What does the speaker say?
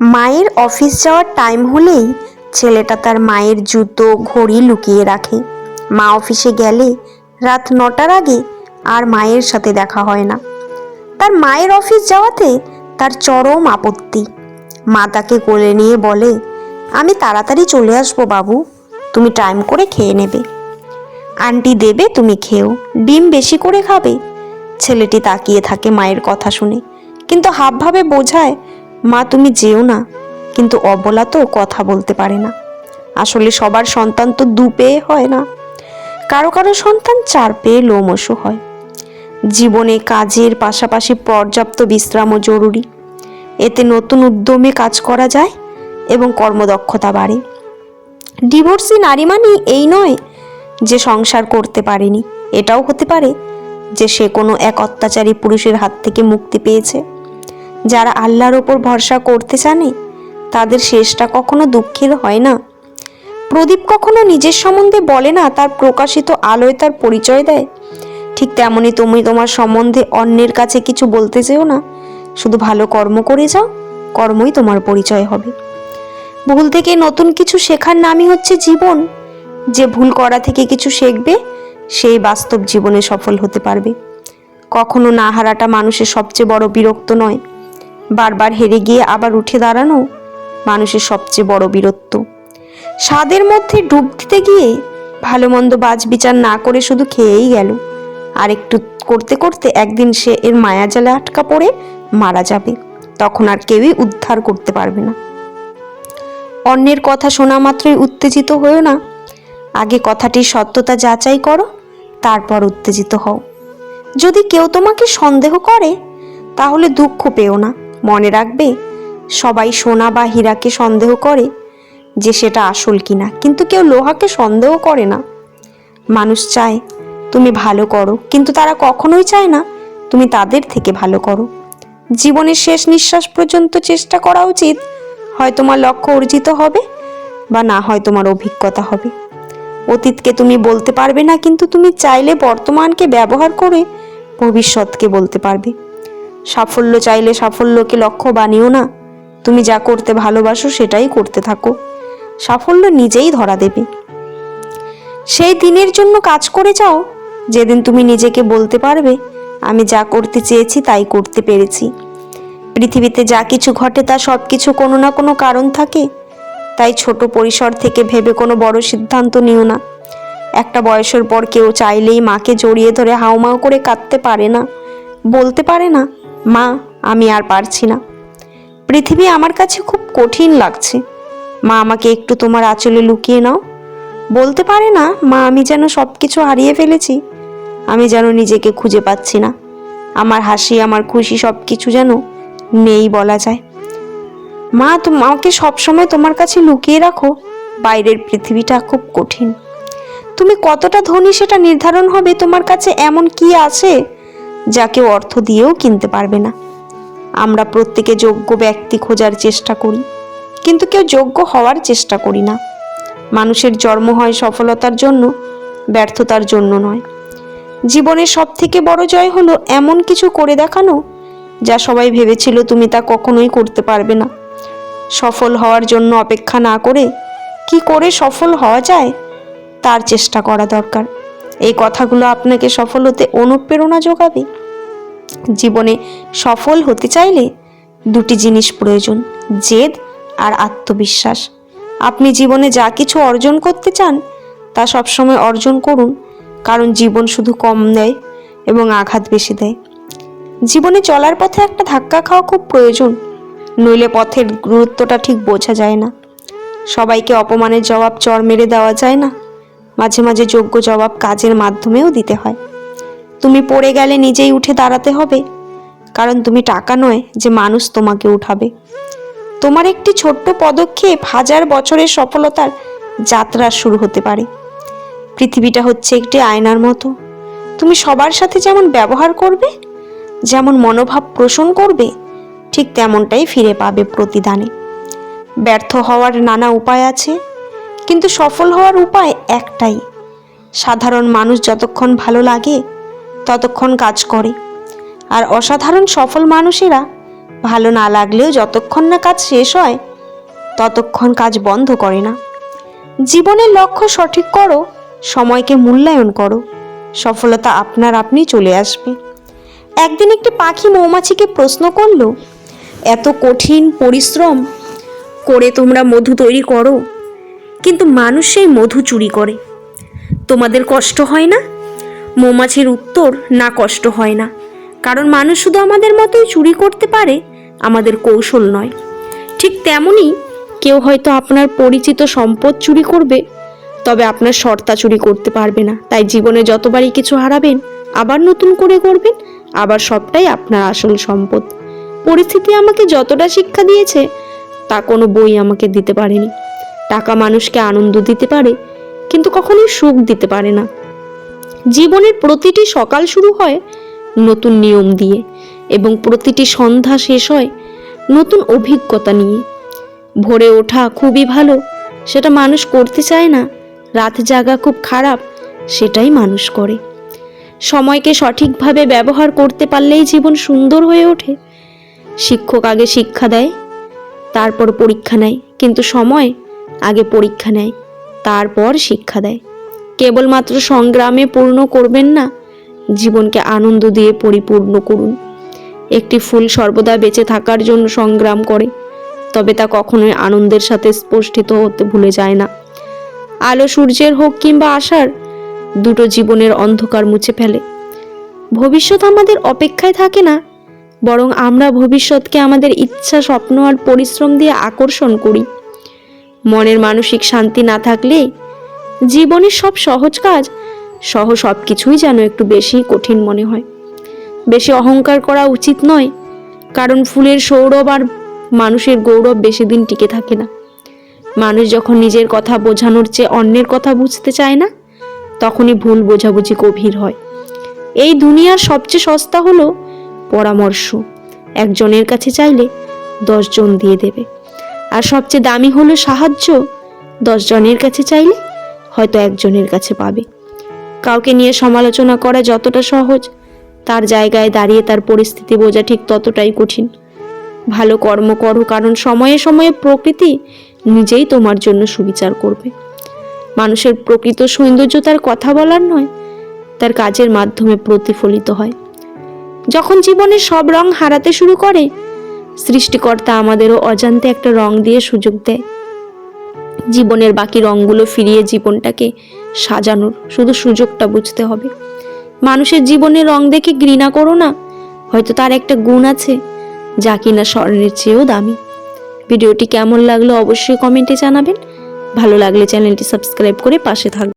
মায়ের অফিস যাওয়ার টাইম হলেই ছেলেটা তার মায়ের জুতো, ঘড়ি লুকিয়ে রাখে। মা অফিসে গেলে রাত নটার আগে আর মায়ের সাথে দেখা হয় না। তার মায়ের অফিস যাওয়াতে তার চরম আপত্তি। মা তাকে কোলে নিয়ে বলে, আমি তাড়াতাড়ি চলে আসব বাবু, তুমি টাইম করে খেয়ে নেবে। আন্টি দেবে, তুমি খেও, ডিম বেশি করে খাবে। ছেলেটি তাকিয়ে থাকে মায়ের কথা শুনে, কিন্তু হাবভাবে বোঝায় মা, তুমি যেও না। কিন্তু অবলা তো কথা বলতে পারে না। আসলে সবার সন্তান তো দু পেয়ে হয় না। কারও কারও সন্তান চার পেয়ে লোমসও হয়। জীবনে কাজের পাশাপাশি পর্যাপ্ত বিশ্রামও জরুরি। এতে নতুন উদ্যমে কাজ করা যায় এবং কর্মদক্ষতা বাড়ে। ডিভোর্সি নারী মানে এই নয় যে সংসার করতে পারেনি। এটাও হতে পারে যে সে কোনো এক অত্যাচারী পুরুষের হাত থেকে মুক্তি পেয়েছে। যারা আল্লাহর ওপর ভরসা করতে জানে, তাদের শেষটা কখনো দুঃখের হয় না। প্রদীপ কখনো নিজের সম্বন্ধে বলে না, তার প্রকাশিত আলোয় তার পরিচয় দেয়। ঠিক তেমনই তুমি তোমার সম্বন্ধে অন্যের কাছে কিছু বলতে চেও না, শুধু ভালো কর্ম করে যাও, কর্মই তোমার পরিচয় হবে। ভুল থেকে নতুন কিছু শেখার নামই হচ্ছে জীবন। যে ভুল করা থেকে কিছু শিখবে, সেই বাস্তব জীবনে সফল হতে পারবে। কখনো না হারাটা মানুষের সবচেয়ে বড় বিরক্ত নয়। বারবার হেরে গিয়ে আবার উঠে দাঁড়ানো মানুষের সবচেয়ে বড় বীরত্ব। স্বাদের মধ্যে ডুব দিতে গিয়ে ভালো মন্দ বাজ বিচার না করে শুধু খেয়েই গেল। আর একটু করতে করতে একদিন সে এর মায়াজালে আটকা পড়ে মারা যাবে। তখন আর কেউই উদ্ধার করতে পারবে না। অন্যের কথা শোনা মাত্রই উত্তেজিত হয়েও না। আগে কথাটির সত্যতা যাচাই করো, তারপর উত্তেজিত হও। যদি কেউ তোমাকে সন্দেহ করে, তাহলে দুঃখ পেও না। মনে রাখবে, সবাই সোনা বা হীরাকে সন্দেহ করে যে সেটা আসল কিনা। কিন্তু কেউ লোহাকে সন্দেহ করে না। মানুষ চায়, তুমি ভালো করো। কিন্তু তারা কখনোই চায় না, তুমি তাদের থেকে ভালো করো। জীবনের শেষ নিঃশ্বাস পর্যন্ত চেষ্টা করা উচিত, হয় তোমার লক্ষ্য অর্জিত হবে বা না হয় তোমার অভিজ্ঞতা হবে। অতীতকে তুমি বলতে পারবে না, কিন্তু তুমি চাইলে বর্তমানকে ব্যবহার করে ভবিষ্যৎকে বলতে পারবে। সাফল্য চাইলে সাফল্যকে লক্ষ্য বানিও না। তুমি যা করতে ভালোবাসো সেটাই করতে থাকো। সাফল্য নিজেই ধরা দেবে। সেই দিনের জন্য কাজ করে যাও। যেদিন তুমি নিজেকে বলতে পারবে, আমি যা করতে চেয়েছি তাই করতে পেরেছি। পৃথিবীতে যা কিছু ঘটে তা সব কিছু কোনো না কোনো কারণ থাকে। তাই ছোট পরিসর থেকে ভেবে কোনো বড় সিদ্ধান্ত নিও না। একটা বয়সের পর কেউ চাইলেই মাকে জড়িয়ে ধরে হাউমাউ করে কাঁদতে পারে না, বলতে পারে না। মা, আমি আর পারছি না। পৃথিবী আমার কাছে খুব কঠিন লাগছে। মা, আমাকে একটু তোমার আঁচলে লুকিয়ে নাও। বলতে পারে না, মা, আমি যেন সব কিছু হারিয়ে ফেলেছি। আমি যেন নিজেকে খুঁজে পাচ্ছি না। আমার হাসি, আমার খুশি সব কিছু যেন নেই বলা যায়। মা তুমি আমাকে সবসময় তোমার কাছে লুকিয়ে রাখো। বাইরের পৃথিবীটা খুব কঠিন। তুমি কতটা ধনী সেটা নির্ধারণ হবে তোমার কাছে এমন কি আছে? যা কেউ অর্থ দিয়েও কিনতে পারবে না। আমরা প্রত্যেকে যোগ্য ব্যক্তি খোঁজার চেষ্টা করি, কিন্তু কেউ যোগ্য হওয়ার চেষ্টা করি না। মানুষের জন্ম হয় সফলতার জন্য, ব্যর্থতার জন্য নয়। জীবনের সব থেকে বড় জয় হলো এমন কিছু করে দেখানো, যা সবাই ভেবেছিল তুমি তা কখনোই করতে পারবে না। সফল হওয়ার জন্য অপেক্ষা না করে কি করে সফল হওয়া যায়, তার চেষ্টা করা দরকার। এই কথাগুলো আপনাকে সফল হতে অনুপ্রেরণা যোগাবে। জীবনে সফল হতে চাইলে দুটি জিনিস প্রয়োজন, জেদ আর আত্মবিশ্বাস। আপনি জীবনে যা কিছু অর্জন করতে চান, তা সবসময় অর্জন করুন, কারণ জীবন শুধু কম দেয় এবং আঘাত বেশি দেয়। জীবনে চলার পথে একটা ধাক্কা খাওয়া খুব প্রয়োজন, নইলে পথের গুরুত্বটা ঠিক বোঝা যায় না। সবাইকে অপমানের জবাব চর মেরে দেওয়া যায় না, মাঝে মাঝে যোগ্য জবাব কাজের মাধ্যমেও দিতে হয়। তুমি পড়ে গেলে নিজেই উঠে দাঁড়াতে হবে? কারণ তুমি টাকা নয় যে মানুষ তোমাকে উঠাবে। তোমার একটি ছোট্ট পদক্ষেপ হাজার বছরের সফলতার যাত্রা শুরু হতে পারে। পৃথিবীটা হচ্ছে একটি আয়নার মতো। তুমি সবার সাথে যেমন ব্যবহার করবে, যেমন মনোভাব পোষণ করবে, ঠিক তেমনটাই ফিরে পাবে প্রতিদানে। ব্যর্থ হওয়ার নানা উপায় আছে, কিন্তু সফল হওয়ার উপায় একটাই। সাধারণ মানুষ যতক্ষণ ভালো লাগে ততক্ষণ কাজ করে। আর অসাধারণ সফল মানুষেরা ভালো না লাগলেও যতক্ষণ না কাজ শেষ হয়, ততক্ষণ কাজ বন্ধ করে না। জীবনের লক্ষ্য সঠিক করো, সময়কে মূল্যায়ন করো, সফলতা আপনার আপনি চলে আসবে। একদিন একটি পাখি মৌমাছিকে প্রশ্ন করল, এত কঠিন পরিশ্রম করে তোমরা মধু তৈরি করো, কিন্তু মানুষ সেই মধু চুরি করে। তোমাদের কষ্ট হয় না? মৌমাছির উত্তর না কষ্ট হয় না। কারণ মানুষ শুধু আমাদের মতোই চুরি করতে পারে, আমাদের কৌশল নয়। ঠিক তেমনই কেউ হয়তো আপনার পরিচিত সম্পদ চুরি করবে, তবে আপনার সর্তা চুরি করতে পারবে না। তাই জীবনে যতবারই কিছু হারাবেন, আবার নতুন করে করবেন আবার সবটাই আপনার আসল সম্পদ। পরিস্থিতি আমাকে যতটা শিক্ষা দিয়েছে, তা কোনো বই আমাকে দিতে পারেনি। টাকা মানুষকে আনন্দ দিতে পারে, কিন্তু কখনোই সুখ দিতে পারে না। জীবনের প্রতিটি সকাল শুরু হয় নতুন নিয়ম দিয়ে এবং প্রতিটি সন্ধ্যা শেষ হয় নতুন অভিজ্ঞতা নিয়ে। ভোরে ওঠা খুবই ভালো, সেটা মানুষ করতে চায় না, রাত জাগা খুব খারাপ, সেটাই মানুষ করে। সময়কে সঠিকভাবে ব্যবহার করতে পারলেই জীবন সুন্দর হয়ে ওঠে। শিক্ষক আগে শিক্ষা দেয়, তারপর পরীক্ষা নেয়, কিন্তু সময় আগে পরীক্ষা নেয়, তারপর শিক্ষা দেয়। কেবলমাত্র সংগ্রামে পূর্ণ করবেন না? জীবনকে আনন্দ দিয়ে পরিপূর্ণ করুন। একটি ফুল সর্বদা বেঁচে থাকার জন্য সংগ্রাম করে, তবে তা কখনোই আনন্দের সাথে স্পষ্টিত হতে ভুলে যায় না। আলো সূর্যের হোক কিংবা আশার দুটো জীবনের অন্ধকার মুছে ফেলে। ভবিষ্যৎ আমাদের অপেক্ষায় থাকে না, বরং আমরা ভবিষ্যৎকে আমাদের ইচ্ছা, স্বপ্ন আর পরিশ্রম দিয়ে আকর্ষণ করি। মনের মানসিক শান্তি না থাকলে জীবনের সব সহজ কাজ সহ সব কিছুই যেন একটু বেশি কঠিন মনে হয়। বেশি অহংকার করা উচিত নয়, কারণ ফুলের সৌরভ আর মানুষের গৌরব বেশি দিন টিকে থাকে না। মানুষ যখন নিজের কথা বোঝানোর চেয়ে অন্যের কথা বুঝতে চায় না, তখনই ভুল বোঝাবুঝি গভীর হয়। এই দুনিয়ার সবচেয়ে সস্তা হলো পরামর্শ। একজনের কাছে চাইলে দশজন দিয়ে দেবে। আর সবচেয়ে দামি হলো সাহায্য, দশজনের কাছে চাইলে হয়তো একজনের কাছে পাবে। কাউকে নিয়ে সমালোচনা করা যতটা সহজ, তার জায়গায় দাঁড়িয়ে তার পরিস্থিতি বোঝা ঠিক ততটাই কঠিন। ভালো কর্ম করো, কারণ সময়ে সময়ে প্রকৃতি নিজেই তোমার জন্য সুবিচার করবে। মানুষের প্রকৃত সৌন্দর্য তার কথা বলার নয়, তার কাজের মাধ্যমে প্রতিফলিত হয়। যখন জীবনের সব রং হারাতে শুরু করে, সৃষ্টিকর্তা আমাদেরও অজান্তে একটা রং দিয়ে সুযোগ দেয়। জীবনের বাকি রঙগুলো ফিরিয়ে জীবনটাকে সাজানোর শুধু সুযোগটা বুঝতে হবে। মানুষের জীবনে রং দেখে ঘৃণা করো না, হয়তো তার একটা গুণ আছে যা কিনা স্বর্ণের চেয়েও দামি। ভিডিওটি কেমন লাগল অবশ্যই কমেন্টে জানাবেন। ভালো লাগলে চ্যানেলটি সাবস্ক্রাইব করে পাশে থাকবেন